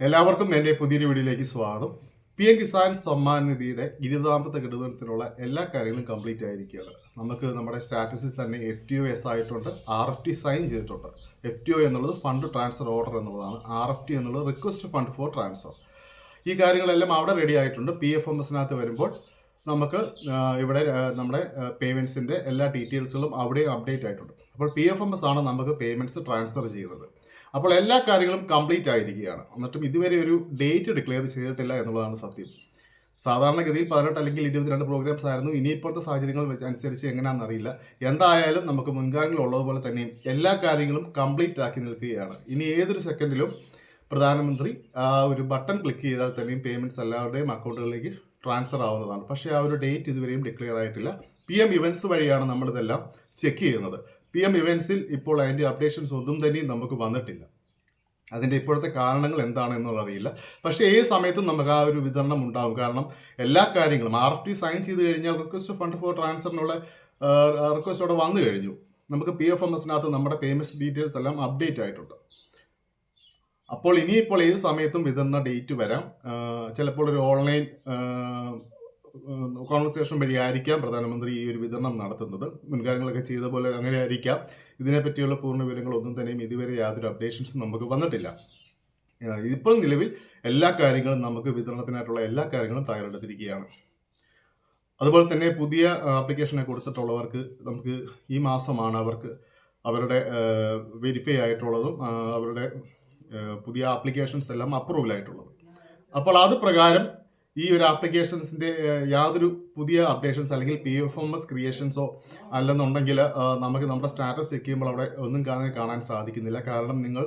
എല്ലാവർക്കും എന്റെ പുതിയൊരു വീഡിയോയിലേക്ക് സ്വാഗതം. പി എം കിസാൻ സമ്മാൻ നിധിയുടെ ഇരുപതാമത്തെ ഘടകത്തിനുള്ള എല്ലാ കാര്യങ്ങളും കംപ്ലീറ്റ് ആയിരിക്കുകയാണ്. നമുക്ക് നമ്മുടെ സ്റ്റാറ്റസിൽ തന്നെ എഫ് ടി ഒ എസ് ആയിട്ടുണ്ട് ആർ എഫ് ടി സൈൻ ചെയ്തിട്ടുണ്ട്. എഫ് ടി ഒ എന്നുള്ളത് ഫണ്ട് ട്രാൻസ്ഫർ ഓർഡർ എന്നുള്ളതാണ്. ആർ എഫ് ടി എന്നുള്ളത് റിക്വസ്റ്റ് ഫണ്ട് ഫോർ ട്രാൻസ്ഫർ ഈ കാര്യങ്ങളെല്ലാം അവിടെ റെഡി ആയിട്ടുണ്ട്. പി എഫ് എം എസിനകത്ത് വരുമ്പോൾ നമുക്ക് ഇവിടെ നമ്മുടെ പേയ്മെന്റ്സിന്റെ എല്ലാ ഡീറ്റെയിൽസുകളും അവിടെയും അപ്ഡേറ്റ് ആയിട്ടുണ്ട്. അപ്പോൾ പി എഫ് എം എസ് ആണ് നമുക്ക് പേയ്മെന്റ്സ് ട്രാൻസ്ഫർ ചെയ്യുന്നത്. അപ്പോൾ എല്ലാ കാര്യങ്ങളും കംപ്ലീറ്റ് ആയിരിക്കുകയാണ്. എന്നിട്ടും ഇതുവരെ ഒരു ഡേറ്റ് ഡിക്ലെയർ ചെയ്തിട്ടില്ല എന്നുള്ളതാണ് സത്യം. സാധാരണഗതിയിൽ പതിനെട്ട് അല്ലെങ്കിൽ ഇരുപത്തിരണ്ട് പ്രോഗ്രാംസ് ആയിരുന്നു. ഇനി ഇപ്പോഴത്തെ സാഹചര്യങ്ങൾ വെച്ച് അനുസരിച്ച് എങ്ങനെയാണെന്ന് അറിയില്ല. എന്തായാലും നമുക്ക് മുൻകാലങ്ങളിലുള്ളതുപോലെ തന്നെ എല്ലാ കാര്യങ്ങളും കംപ്ലീറ്റ് ആക്കി നിൽക്കുകയാണ്. ഇനി ഏതൊരു സെക്കൻഡിലും പ്രധാനമന്ത്രി ഒരു ബട്ടൺ ക്ലിക്ക് ചെയ്താൽ തന്നെയും പേയ്മെന്റ്സ് എല്ലാവരുടെയും അക്കൗണ്ടുകളിലേക്ക് ട്രാൻസ്ഫർ ആവുന്നതാണ്. പക്ഷേ ആ ഒരു ഡേറ്റ് ഇതുവരെയും ഡിക്ലെയർ ആയിട്ടില്ല. പി എം ഇവൻസ് വഴിയാണ് നമ്മളിതെല്ലാം ചെക്ക് ചെയ്യുന്നത്. പി എം ഇവൻസിൽ ഇപ്പോൾ അതിന്റെ അപ്ഡേഷൻസ് ഒന്നും തന്നെയും നമുക്ക് വന്നിട്ടില്ല. അതിന്റെ ഇപ്പോഴത്തെ കാരണങ്ങൾ എന്താണെന്നുള്ള അറിയില്ല. പക്ഷേ ഏത് സമയത്തും നമുക്ക് ആ ഒരു വിതരണം ഉണ്ടാകും കാരണം എല്ലാ കാര്യങ്ങളും ആർ എഫ് ടി സൈൻ ചെയ്ത് കഴിഞ്ഞാൽ റിക്വസ്റ്റ് ഫണ്ട് ഫോർ ട്രാൻസ്ഫറിനുള്ള റിക്വസ്റ്റ് അവിടെ വന്നു കഴിഞ്ഞു. നമുക്ക് പി എഫ് എം എസിനകത്ത് നമ്മുടെ പേയ്മെന്റ് ഡീറ്റെയിൽസ് എല്ലാം അപ്ഡേറ്റ് ആയിട്ടുണ്ട്. അപ്പോൾ ഇനിയിപ്പോൾ ഏത് സമയത്തും വിതരണ ഡേറ്റ് വരാം. ചിലപ്പോൾ ഒരു ഓൺലൈൻ കോൺവെർസേഷൻ വഴിയായിരിക്കാം പ്രധാനമന്ത്രി ഈ ഒരു വിതരണം നടത്തുന്നത്. മുൻകാലങ്ങളൊക്കെ ചെയ്ത പോലെ അങ്ങനെ ആയിരിക്കാം ഇതിനെപ്പറ്റിയുള്ള പൂർണ വിവരങ്ങളൊന്നും തന്നെയും ഇതുവരെ യാതൊരു അപ്ഡേഷൻസും നമുക്ക് വന്നിട്ടില്ല. ഇപ്പോൾ നിലവിൽ എല്ലാ കാര്യങ്ങളും നമുക്ക് വിതരണത്തിനായിട്ടുള്ള എല്ലാ കാര്യങ്ങളും തയ്യാറെടുത്തിരിക്കുകയാണ്. അതുപോലെ തന്നെ പുതിയ ആപ്ലിക്കേഷനെ കൊടുത്തിട്ടുള്ളവർക്ക് നമുക്ക് ഈ മാസമാണ് അവർക്ക് അവരുടെ വെരിഫൈ ആയിട്ടുള്ളതും അവരുടെ പുതിയ ആപ്ലിക്കേഷൻസ് എല്ലാം അപ്രൂവൽ ആയിട്ടുള്ളത്. അപ്പോൾ അത് പ്രകാരം ഈ ഒരു ആപ്ലിക്കേഷൻസിന്റെ യാതൊരു പുതിയ അപ്ഡേഷൻസ് അല്ലെങ്കിൽ പി എഫ് എം എസ് ക്രിയേഷൻസോ അല്ലെന്നുണ്ടെങ്കിൽ നമുക്ക് നമ്മുടെ സ്റ്റാറ്റസ് ചെക്ക് ചെയ്യുമ്പോൾ അവിടെ ഒന്നും കാണാൻ കാണാൻ സാധിക്കുന്നില്ല. കാരണം നിങ്ങൾ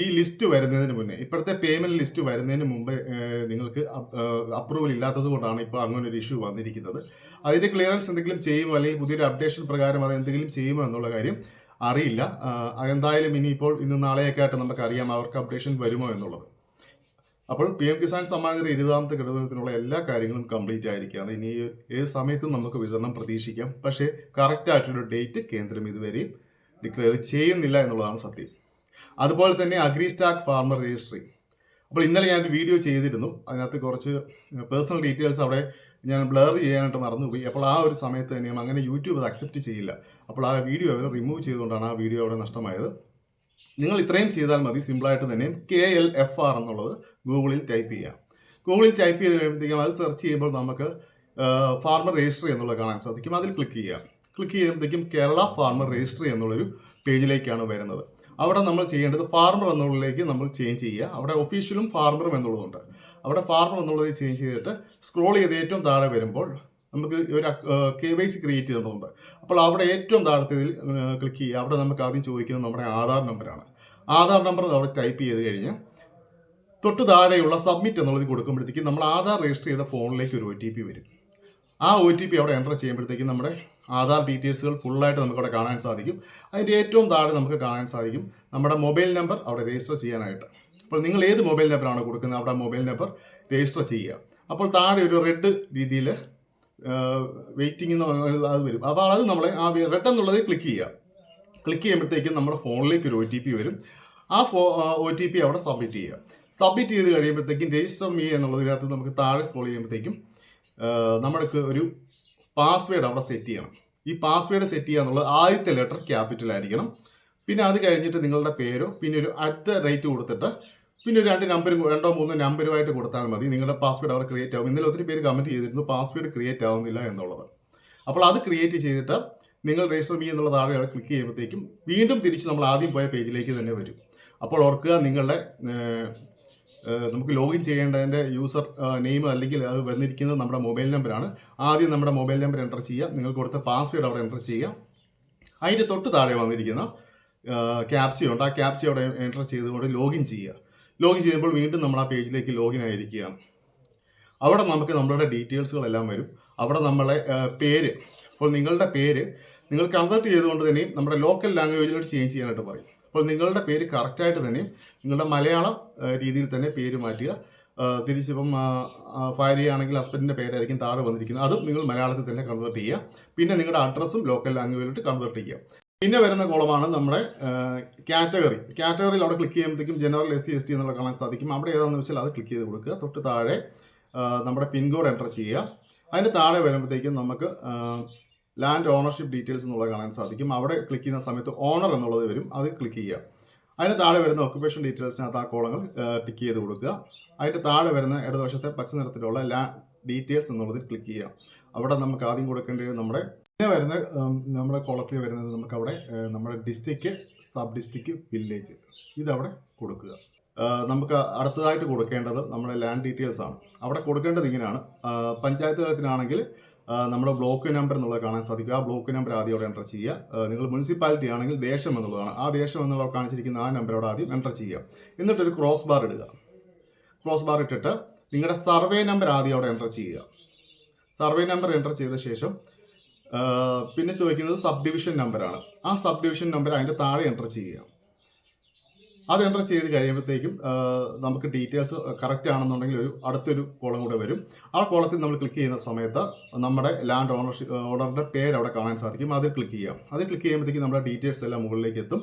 ഈ ലിസ്റ്റ് വരുന്നതിന് മുന്നേ ഇപ്പോഴത്തെ പേയ്മെന്റ് ലിസ്റ്റ് വരുന്നതിന് മുമ്പ് നിങ്ങൾക്ക് അപ്രൂവൽ ഇല്ലാത്തത് കൊണ്ടാണ് ഇപ്പോൾ അങ്ങനെ ഒരു ഇഷ്യൂ വന്നിരിക്കുന്നത്. അതിന്റെ ക്ലിയറൻസ് എന്തെങ്കിലും ചെയ്യുമോ? അല്ലെങ്കിൽ പുതിയൊരു അപ്ഡേഷൻ പ്രകാരം അത് എന്തെങ്കിലും ചെയ്യുമോ എന്നുള്ള കാര്യം അറിയില്ല. അതെന്തായാലും ഇനിയിപ്പോൾ ഇന്ന് നാളെയൊക്കെ ആയിട്ട് നമുക്കറിയാം അവർക്ക് അപ്ഡേഷൻ വരുമോ എന്നുള്ളത്. അപ്പോൾ പി എം കിസാൻ സമ്മാൻ നിധി ഇരുപതാമത്തെ ഘടകത്തിനുള്ള എല്ലാ കാര്യങ്ങളും കംപ്ലീറ്റ് ആയിരിക്കുകയാണ്. ഇനി ഏത് സമയത്തും നമുക്ക് വിതരണം പ്രതീക്ഷിക്കാം. പക്ഷേ കറക്റ്റ് ആയിട്ടുള്ള ഡേറ്റ് കേന്ദ്രം ഇതുവരെയും ഡിക്ലെയർ ചെയ്യുന്നില്ല എന്നുള്ളതാണ് സത്യം. അതുപോലെ തന്നെ അഗ്രി സ്റ്റാക്ക് ഫാർമർ രജിസ്ട്രി അപ്പോൾ ഇന്നലെ ഞാനൊരു വീഡിയോ ചെയ്തിരുന്നു. അതിനകത്ത് കുറച്ച് പേഴ്സണൽ ഡീറ്റെയിൽസ് അവിടെ ഞാൻ ബ്ലർ ചെയ്യാനായിട്ട് മറന്നുപോയി. അപ്പോൾ ആ ഒരു സമയത്ത് തന്നെയും അങ്ങനെ യൂട്യൂബ് അത് അക്സെപ്റ്റ് ചെയ്യില്ല. അപ്പോൾ ആ വീഡിയോ അവർ റിമൂവ് ചെയ്തുകൊണ്ടാണ് ആ വീഡിയോ അവിടെ നഷ്ടമായത്. നിങ്ങൾ ഇത്രയും ചെയ്താൽ മതി സിമ്പിളായിട്ട് തന്നെ കെ എൽ എഫ് ആർ എന്നുള്ളത് ഗൂഗിളിൽ ടൈപ്പ് ചെയ്യാം. ഗൂഗിളിൽ ടൈപ്പ് ചെയ്ത് കഴിയുമ്പോഴത്തേക്കും അത് സെർച്ച് ചെയ്യുമ്പോൾ നമുക്ക് ഫാർമർ രജിസ്ട്രി എന്നുള്ളത് കാണാൻ സാധിക്കും. അതിൽ ക്ലിക്ക് ചെയ്യാം. ക്ലിക്ക് ചെയ്യുമ്പോഴത്തേക്കും കേരള ഫാർമർ രജിസ്ട്രി എന്നുള്ളൊരു പേജിലേക്കാണ് വരുന്നത്. അവിടെ നമ്മൾ ചെയ്യേണ്ടത് ഫാർമർ എന്നുള്ളിലേക്ക് നമ്മൾ ചേഞ്ച് ചെയ്യുക. അവിടെ ഒഫീഷ്യലും ഫാർമറും എന്നുള്ളതുണ്ട്. അവിടെ ഫാർമർ എന്നുള്ളത് ചേഞ്ച് ചെയ്തിട്ട് സ്ക്രോൾ ചെയ്ത് ഏറ്റവും താഴെ വരുമ്പോൾ നമുക്ക് ഒരു കെ വൈ സി ക്രിയേറ്റ് ചെയ്യുന്നുണ്ട് അപ്പോൾ അവിടെ ഏറ്റവും താഴത്തേതിൽ ക്ലിക്ക് ചെയ്യുക. അവിടെ നമുക്ക് ആദ്യം ചോദിക്കുന്നത് നമ്മുടെ ആധാർ നമ്പറാണ് ആധാർ നമ്പർ അവിടെ ടൈപ്പ് ചെയ്ത് കഴിഞ്ഞ് തൊട്ട് താഴെയുള്ള സബ്മിറ്റ് എന്നുള്ളത് കൊടുക്കുമ്പോഴത്തേക്കും നമ്മൾ ആധാർ രജിസ്റ്റർ ചെയ്ത ഫോണിലേക്ക് ഒരു ഒ ടി പി വരും. ആ ഒ ടി പി അവിടെ എന്റർ ചെയ്യുമ്പോഴത്തേക്കും നമ്മുടെ ആധാർ ഡീറ്റെയിൽസുകൾ ഫുള്ളായിട്ട് നമുക്കവിടെ കാണാൻ സാധിക്കും. അതിന്റെ ഏറ്റവും താഴെ നമുക്ക് കാണാൻ സാധിക്കും നമ്മുടെ മൊബൈൽ നമ്പർ അവിടെ രജിസ്റ്റർ ചെയ്യാനായിട്ട്. അപ്പോൾ നിങ്ങൾ ഏത് മൊബൈൽ നമ്പറാണ് കൊടുക്കുന്നത്? അവിടെ മൊബൈൽ നമ്പർ രജിസ്റ്റർ ചെയ്യുക. അപ്പോൾ താഴെ ഒരു റെഡ് രീതിയിൽ വെയിറ്റിംഗ് എന്ന് അത് വരും. അപ്പോൾ അത് നമ്മളെ ആ റെഡ് എന്നുള്ളത് ക്ലിക്ക് ചെയ്യുക. ക്ലിക്ക് ചെയ്യുമ്പോഴത്തേക്കും നമ്മുടെ ഫോണിലേക്ക് ഒരു ഒ ടി പി വരും. ആ ഫോ ഒ ടി പി അവിടെ സബ്മിറ്റ് ചെയ്യുക. സബ്മിറ്റ് ചെയ്ത് കഴിയുമ്പോഴത്തേക്കും രജിസ്റ്റർ മീ എന്നുള്ളതിനകത്ത് നമുക്ക് താഴെ സ്ക്രോൾ ചെയ്യുമ്പോഴത്തേക്കും നമ്മൾക്ക് ഒരു പാസ്വേഡ് അവിടെ സെറ്റ് ചെയ്യണം. ഈ പാസ്വേഡ് സെറ്റ് ചെയ്യുക എന്നുള്ളത് ആദ്യത്തെ ലെറ്റർ ക്യാപിറ്റൽ ആയിരിക്കണം. പിന്നെ അത് കഴിഞ്ഞിട്ട് നിങ്ങളുടെ പേരോ പിന്നെ ഒരു അറ്റ് റേറ്റ് കൊടുത്തിട്ട് പിന്നെ രണ്ട് നമ്പർ രണ്ടോ മൂന്നോ നമ്പരുമായിട്ട് കൊടുത്താൽ മതി. നിങ്ങളുടെ പാസ്വേഡ് അവിടെ ക്രിയേറ്റ് ആകും ഇന്നലെ ഒത്തിരി പേര് കമന്റ് ചെയ്തിരുന്നു പാസ്വേഡ് ക്രിയേറ്റ് ആവുന്നില്ല എന്നുള്ളത്. അപ്പോൾ അത് ക്രിയേറ്റ് ചെയ്തിട്ട് നിങ്ങൾ രജിസ്റ്റർ മീ എന്നുള്ള താഴെ അവിടെ ക്ലിക്ക് ചെയ്യുമ്പോഴത്തേക്കും വീണ്ടും തിരിച്ച് നമ്മൾ ആദ്യം പോയ പേജിലേക്ക് തന്നെ വരും. അപ്പോൾ ഓർക്കുക നിങ്ങളുടെ നമുക്ക് ലോഗിൻ ചെയ്യേണ്ടതിന്റെ യൂസർ നെയിം അല്ലെങ്കിൽ അത് വന്നിരിക്കുന്നത് നമ്മുടെ മൊബൈൽ നമ്പറാണ് ആദ്യം നമ്മുടെ മൊബൈൽ നമ്പർ എന്റർ ചെയ്യുക. നിങ്ങൾ കൊടുത്ത പാസ്വേഡ് അവിടെ എന്റർ ചെയ്യുക. അതിന്റെ തൊട്ട് താഴെ വന്നിരിക്കുന്ന ക്യാപ്ചയുണ്ട് ആ ക്യാപ്ച അവിടെ എന്റർ ചെയ്തുകൊണ്ട് ലോഗിൻ ചെയ്യുക. ലോഗിൻ ചെയ്യുമ്പോൾ വീണ്ടും നമ്മൾ ആ പേജിലേക്ക് ലോഗിൻ ആയിരിക്കുകയാണ് അവിടെ നമുക്ക് നമ്മളുടെ ഡീറ്റെയിൽസുകളെല്ലാം വരും. അവിടെ നമ്മളെ പേര്. അപ്പോൾ നിങ്ങളുടെ പേര് നിങ്ങൾ കൺവേർട്ട് ചെയ്തുകൊണ്ട് തന്നെയും നമ്മുടെ ലോക്കൽ ലാംഗ്വേജിലോട്ട് ചേഞ്ച് ചെയ്യാനായിട്ട് പറയും. അപ്പോൾ നിങ്ങളുടെ പേര് കറക്റ്റായിട്ട് തന്നെ നിങ്ങളുടെ മലയാളം രീതിയിൽ തന്നെ പേര് മാറ്റുക. തിരിച്ചിപ്പം ഭാര്യയാണെങ്കിൽ ഹസ്ബൻഡിന്റെ പേരായിരിക്കും താഴെ വന്നിരിക്കുന്നത്. അതും നിങ്ങൾ മലയാളത്തിൽ തന്നെ കൺവേർട്ട് ചെയ്യുക. പിന്നെ നിങ്ങളുടെ അഡ്രസ്സും ലോക്കൽ ലാംഗ്വേജിലോട്ട് കൺവേർട്ട് ചെയ്യുക. പിന്നെ വരുന്ന കോളമാണ് നമ്മുടെ കാറ്റഗറി. കാറ്റഗറിയിൽ അവിടെ ക്ലിക്ക് ചെയ്യുമ്പോഴത്തേക്കും general S C S T എന്നുള്ള കാണാൻ സാധിക്കും. അവിടെ ഏതാണെന്ന് വെച്ചാൽ അത് ക്ലിക്ക് ചെയ്ത് കൊടുക്കുക. തൊട്ട് താഴെ നമ്മുടെ പിൻകോഡ് എന്റർ ചെയ്യുക. അതിന്റെ താഴെ വരുമ്പോഴത്തേക്കും നമുക്ക് ലാൻഡ് ഓണർഷിപ്പ് ഡീറ്റെയിൽസ് എന്നുള്ളത് കാണാൻ സാധിക്കും. അവിടെ ക്ലിക്ക് ചെയ്യുന്ന സമയത്ത് ഓണർ എന്നുള്ളത് വരും. അത് ക്ലിക്ക് ചെയ്യുക. അതിന് താഴെ വരുന്ന ഒക്കുപേഷൻ ഡീറ്റെയിൽസിനകത്ത് ആ കോളങ്ങൾ ടിക്ക് ചെയ്ത് കൊടുക്കുക. അതിന്റെ താഴെ വരുന്ന ഇടതുവശത്തെ പച്ച നിറത്തിലുള്ള ലാ ഡീറ്റെയിൽസ് എന്നുള്ളതിൽ ക്ലിക്ക് ചെയ്യുക. അവിടെ നമുക്ക് ആദ്യം കൊടുക്കേണ്ടത് നമ്മുടെ പിന്നെ വരുന്ന നമ്മുടെ കോളത്തിൽ വരുന്നത് നമുക്ക് അവിടെ നമ്മുടെ ഡിസ്ട്രിക്റ്റ് സബ് ഡിസ്ട്രിക്റ്റ് വില്ലേജ് ഇതവിടെ കൊടുക്കുക. നമുക്ക് അടുത്തതായിട്ട് കൊടുക്കേണ്ടത് നമ്മുടെ ലാൻഡ് ഡീറ്റെയിൽസ് ആണ്. അവിടെ കൊടുക്കേണ്ടത് ഇങ്ങനെയാണ്. പഞ്ചായത്ത് തലത്തിലാണെങ്കിൽ നമ്മുടെ ബ്ലോക്ക് നമ്പർ എന്നുള്ളത് കാണാൻ സാധിക്കും. ആ ബ്ലോക്ക് നമ്പർ ആദ്യം അവിടെ എന്റർ ചെയ്യുക. നിങ്ങൾ മുനിസിപ്പാലിറ്റി ആണെങ്കിൽ ദേശം എന്നുള്ളതാണ്. ആ ദേശം എന്നുള്ള കാണിച്ചിരിക്കുന്ന ആ നമ്പർ അവിടെ ആദ്യം എന്റർ ചെയ്യുക. എന്നിട്ടൊരു ക്രോസ് ബാർ ഇടുക. ക്രോസ് ബാർ ഇട്ടിട്ട് നിങ്ങളുടെ സർവേ നമ്പർ ആദ്യം അവിടെ എന്റർ ചെയ്യുക. സർവേ നമ്പർ എന്റർ ചെയ്ത ശേഷം പിന്നെ ചോദിക്കുന്നത് സബ് ഡിവിഷൻ നമ്പറാണ് ആ സബ് ഡിവിഷൻ നമ്പർ അതിന്റെ താഴെ എന്റർ ചെയ്യുക. അത് എന്റർ ചെയ്ത് കഴിയുമ്പോഴത്തേക്കും നമുക്ക് ഡീറ്റെയിൽസ് കറക്റ്റ് ആണെന്നുണ്ടെങ്കിൽ ഒരു അടുത്തൊരു കോളം കൂടെ വരും. ആ കോളത്തിൽ നമ്മൾ ക്ലിക്ക് ചെയ്യുന്ന സമയത്ത് നമ്മുടെ ലാൻഡ് ഓണർഷിപ്പ് ഓണറുടെ പേര് അവിടെ കാണാൻ സാധിക്കും. അതിൽ ക്ലിക്ക് ചെയ്യാം അതിൽ ക്ലിക്ക് ചെയ്യുമ്പോഴത്തേക്കും നമ്മുടെ ഡീറ്റെയിൽസ് എല്ലാം മുകളിലേക്ക് എത്തും.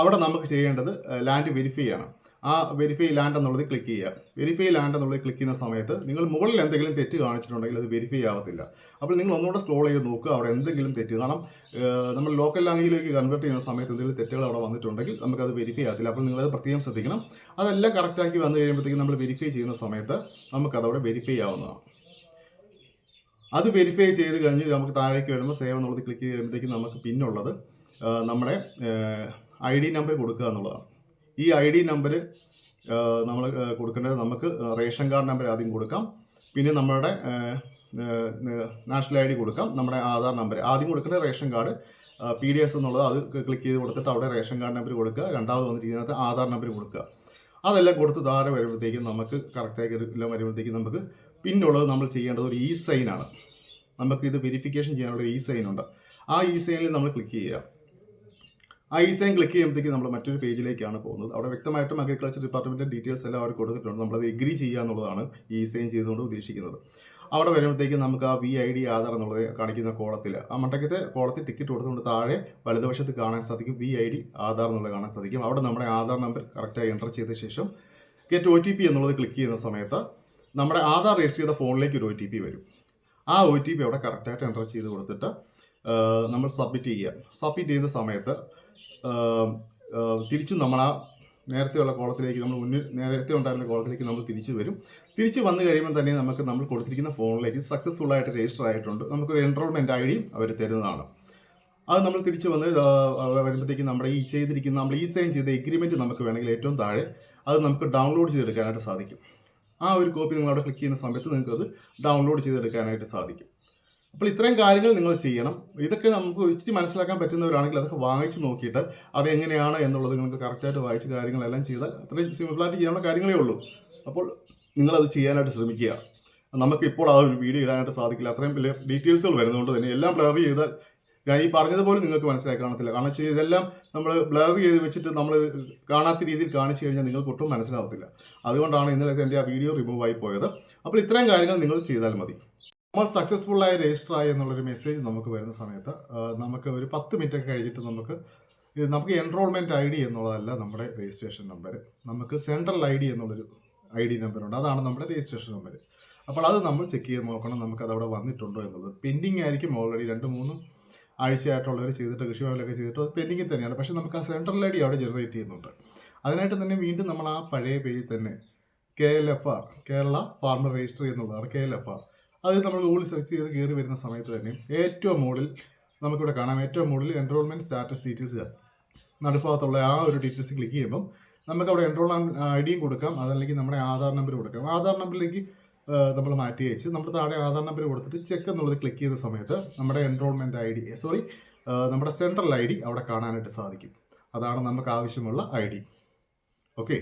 അവിടെ നമുക്ക് ചെയ്യേണ്ടത് ലാൻഡ് വെരിഫൈ ആണ്. ആ വെരിഫൈ ലാൻഡ് എന്നുള്ളത് ക്ലിക്ക് ചെയ്യുക. വെരിഫൈ ലാൻഡ് എന്നുള്ളത് ക്ലിക്ക് ചെയ്യുന്ന സമയത്ത് നിങ്ങൾ മുകളിൽ എന്തെങ്കിലും തെറ്റ് കാണിച്ചിട്ടുണ്ടെങ്കിൽ അത് വെരിഫൈ ആവത്തില്ല. അപ്പോൾ നിങ്ങൾ ഒന്നുകൂടെ സ്ക്രോൾ ചെയ്ത് നോക്കുക. അവിടെ എന്തെങ്കിലും തെറ്റ് കാരണം നമ്മൾ ലോക്കൽ ലാംഗ്വേജിലേക്ക് കൺവേർട്ട് ചെയ്യുന്ന സമയത്ത് എന്തെങ്കിലും തെറ്റുകൾ അവിടെ വന്നിട്ടുണ്ടെങ്കിൽ നമുക്കത് വെരിഫൈ ആകത്തില്ല അപ്പോൾ നിങ്ങളത് പ്രത്യേകം ശ്രദ്ധിക്കണം. അതെല്ലാം കറക്റ്റാക്കി വന്നു കഴിയുമ്പോഴത്തേക്കും നമ്മൾ വെരിഫൈ ചെയ്യുന്ന സമയത്ത് നമുക്കതവിടെ വെരിഫൈ ആവുന്നതാണ്. അത് വെരിഫൈ ചെയ്ത് കഴിഞ്ഞ് നമുക്ക് താഴേക്ക് വരുമ്പോൾ സേവ് എന്നുള്ളത് ക്ലിക്ക് ചെയ്യുമ്പോഴത്തേക്കും നമുക്ക് പിന്നുള്ളത് നമ്മുടെ ഐ ഡി നമ്പർ കൊടുക്കുക എന്നുള്ളതാണ്. ഈ ഐ ഡി നമ്പർ നമ്മൾ കൊടുക്കേണ്ടത് നമുക്ക് റേഷൻ കാർഡ് നമ്പർ ആദ്യം കൊടുക്കാം. പിന്നെ നമ്മുടെ നാഷണൽ ഐ ഡി കൊടുക്കാം. നമ്മുടെ ആധാർ നമ്പർ ആദ്യം കൊടുക്കേണ്ടത് ration card P D S എന്നുള്ളത് അത് ക്ലിക്ക് ചെയ്ത് കൊടുത്തിട്ട് അവിടെ റേഷൻ കാർഡ് നമ്പർ കൊടുക്കുക. രണ്ടാമത് വന്നിട്ട് ഇതിനകത്ത് ആധാർ നമ്പർ കൊടുക്കുക. അതെല്ലാം കൊടുത്ത് താഴെ വരുമ്പോഴത്തേക്കും നമുക്ക് കറക്റ്റായി എല്ലാം വരുമ്പോഴത്തേക്കും നമുക്ക് പിന്നുള്ളത് നമ്മൾ ചെയ്യേണ്ടത് ഒരു ഇ സൈനാണ് നമുക്ക് ഇത് വെരിഫിക്കേഷൻ ചെയ്യാനുള്ള ഇ സൈൻ ഉണ്ട്. ആ ഇ സൈനിൽ നമ്മൾ ക്ലിക്ക് ചെയ്യുക. ഇ സൈൻ ക്ലിക്ക് ചെയ്യുമ്പോഴത്തേക്ക് നമ്മൾ മറ്റൊരു പേജിലേക്കാണ് പോകുന്നത്. അവിടെ വ്യക്തമായിട്ടും അഗ്രികൾച്ചർ ഡിപ്പാർട്ട്മെന്റ് ഡീറ്റെയിൽസ് എല്ലാം അവർ കൊടുത്തിട്ടുണ്ട്. നമ്മളത് എഗ്രി ചെയ്യുക എന്നുള്ളതാണ് ഈ സൈൻ ചെയ്തുകൊണ്ട് ഉദ്ദേശിക്കുന്നത്. അവിടെ വരുമ്പോഴത്തേക്ക് നമുക്ക് ആ വി ഐ ഡി ആധാർ എന്നുള്ളത് കാണിക്കുന്ന കോളത്തിൽ ആ മണ്ടക്കത്തെ കോളത്തിൽ ടിക്കറ്റ് കൊടുത്തുകൊണ്ട് താഴെ വലതുവശത്ത് കാണാൻ സാധിക്കും വി ഐ ഡി ആധാർ എന്നുള്ളത് കാണാൻ സാധിക്കും. അവിടെ നമ്മുടെ ആധാർ നമ്പർ കറക്റ്റായി എന്റർ ചെയ്ത ശേഷം ഗെറ്റ് ഒ ടി പി എന്നുള്ളത് ക്ലിക്ക് ചെയ്യുന്ന സമയത്ത് നമ്മുടെ ആധാർ രജിസ്റ്റർ ചെയ്ത ഫോണിലേക്ക് ഒരു ഒ ടി പി വരും. ആ ഒ ടി പി അവിടെ കറക്റ്റായിട്ട് എന്റർ ചെയ്ത് കൊടുത്തിട്ട് നമ്മൾ സബ്മിറ്റ് ചെയ്യുക. സബ്മിറ്റ് ചെയ്യുന്ന സമയത്ത് തിരിച്ചും നമ്മൾ ആ നേരത്തെയുള്ള കോളത്തിലേക്ക് നമ്മൾ മുന്നിൽ നേരത്തെ ഉണ്ടായിരുന്ന കോളത്തിലേക്ക് നമ്മൾ തിരിച്ചു വരും. തിരിച്ചു വന്നു കഴിയുമ്പോൾ തന്നെ നമുക്ക് നമ്മൾ കൊടുത്തിരിക്കുന്ന ഫോണിലേക്ക് സക്സസ്ഫുൾ ആയിട്ട് രജിസ്റ്റർ ആയിട്ടുണ്ട്. നമുക്കൊരു എൻറോൾമെന്റ് ഐ ഡിയും അവർ തരുന്നതാണ്. അത് നമ്മൾ തിരിച്ചു വന്ന് വരുമ്പോഴത്തേക്ക് നമ്മുടെ ഈ ചെയ്തിരിക്കുന്ന നമ്മൾ ഈ സൈൻ ചെയ്ത എഗ്രിമെന്റ് നമുക്ക് വേണമെങ്കിൽ ഏറ്റവും താഴെ അത് നമുക്ക് ഡൗൺലോഡ് ചെയ്തെടുക്കാനായിട്ട് സാധിക്കും. ആ ഒരു കോപ്പി നിങ്ങൾ അവിടെ ക്ലിക്ക് ചെയ്യുന്ന സമയത്ത് നിങ്ങൾക്ക് അത് ഡൗൺലോഡ് ചെയ്തെടുക്കാനായിട്ട് സാധിക്കും. അപ്പോൾ ഇത്രയും കാര്യങ്ങൾ നിങ്ങൾ ചെയ്യണം. ഇതൊക്കെ നമുക്ക് ഇച്ചിരി മനസ്സിലാക്കാൻ പറ്റുന്നവരാണെങ്കിൽ അതൊക്കെ വാങ്ങിച്ച് നോക്കിയിട്ട് അത് എങ്ങനെയാണ് എന്നുള്ളത് നിങ്ങൾക്ക് കറക്റ്റായിട്ട് വായിച്ച് കാര്യങ്ങളെല്ലാം ചെയ്താൽ അത്രയും സിമ്പിളായിട്ട് ചെയ്യാനുള്ള കാര്യങ്ങളേ ഉള്ളൂ. അപ്പോൾ നിങ്ങളത് ചെയ്യാനായിട്ട് ശ്രമിക്കുക. നമുക്ക് ഇപ്പോൾ ആ ഒരു വീഡിയോ ഇടാനായിട്ട് സാധിക്കില്ല. അത്രയും വലിയ ഡീറ്റെയിൽസുകൾ വരുന്നതുകൊണ്ട് തന്നെ എല്ലാം ബ്ലർ ചെയ്താൽ ഞാൻ ഈ പറഞ്ഞതുപോലെ നിങ്ങൾക്ക് മനസ്സിലാക്കി കാണത്തില്ല. കാരണം വെച്ചാൽ ഇതെല്ലാം നമ്മൾ ബ്ലർ ചെയ്ത് വെച്ചിട്ട് നമ്മൾ കാണാത്ത രീതിയിൽ കാണിച്ചു കഴിഞ്ഞാൽ നിങ്ങൾക്ക് ഒട്ടും മനസ്സിലാവത്തില്ല. അതുകൊണ്ടാണ് ഇന്നലെ എന്റെ ആ വീഡിയോ റിമൂവ് ആയി പോയത്. അപ്പോൾ ഇത്രയും കാര്യങ്ങൾ നിങ്ങൾ ചെയ്താൽ മതി. നമ്മൾ സക്സസ്ഫുൾ ആയി രജിസ്റ്റർ ആയി എന്നുള്ളൊരു മെസ്സേജ് നമുക്ക് വരുന്ന സമയത്ത് നമുക്ക് ഒരു പത്ത് മിനിറ്റ് ഒക്കെ കഴിഞ്ഞിട്ട് നമുക്ക് നമുക്ക് എൻറോൾമെന്റ് ഐ ഡി എന്നുള്ളതല്ല നമ്മുടെ രജിസ്ട്രേഷൻ നമ്പർ നമുക്ക് സെൻട്രൽ ഐ ഡി എന്നുള്ളൊരു ഐ ഡി നമ്പറുണ്ട് അതാണ് നമ്മുടെ രജിസ്ട്രേഷൻ നമ്പർ അപ്പോൾ അത് നമ്മൾ ചെക്ക് ചെയ്ത് നോക്കണം നമുക്ക് അത് അവിടെ വന്നിട്ടുണ്ടോ എന്നുള്ളത്. പെൻഡിങ് ആയിരിക്കും ഓൾറെഡി രണ്ട് മൂന്നും ആഴ്ചയായിട്ടുള്ളവർ ചെയ്തിട്ട് കൃഷിഭവനിലൊക്കെ ചെയ്തിട്ട് അത് പെൻഡിങ്ങിൽ തന്നെയാണ്. പക്ഷേ നമുക്ക് ആ സെൻട്രൽ ഐ ഡി അവിടെ ജനറേറ്റ് ചെയ്യുന്നുണ്ട്. അതിനായിട്ട് തന്നെ വീണ്ടും നമ്മൾ ആ പഴയ പേജിൽ തന്നെ K L F R Kerala farmer register എന്നുള്ളതാണ് കെ എൽ എഫ് ആർ അത് നമ്മൾ ഗൂഗിൾ സെർച്ച് ചെയ്ത് കയറി വരുന്ന സമയത്ത് തന്നെ ഏറ്റവും മുകളിൽ നമുക്കിവിടെ കാണാം. ഏറ്റവും മുകളിൽ എൻറോൾമെന്റ് സ്റ്റാറ്റസ് ഡീറ്റെയിൽസ് നടുഭാഗത്തുള്ള ആ ഒരു ഡീറ്റെയിൽസ് ക്ലിക്ക് ചെയ്യുമ്പം നമുക്ക് അവിടെ എൻറോൾമെന്റ് ഐ ഡിയും കൊടുക്കാം. അതല്ലെങ്കിൽ നമ്മുടെ ആധാർ നമ്പർ കൊടുക്കാം. ആധാർ നമ്പറിലേക്ക് നമ്മൾ മാറ്റി അയച്ച് നമ്മൾ താഴെ ആധാർ നമ്പർ കൊടുത്തിട്ട് ചെക്ക് എന്നുള്ളത് ക്ലിക്ക് ചെയ്യുന്ന സമയത്ത് നമ്മുടെ എൻറോൾമെന്റ് ഐ ഡി സോറി നമ്മുടെ സെൻട്രൽ ഐ ഡി അവിടെ കാണാനായിട്ട് സാധിക്കും. അതാണ് നമുക്ക് ആവശ്യമുള്ള ഐ ഡി ഓക്കെ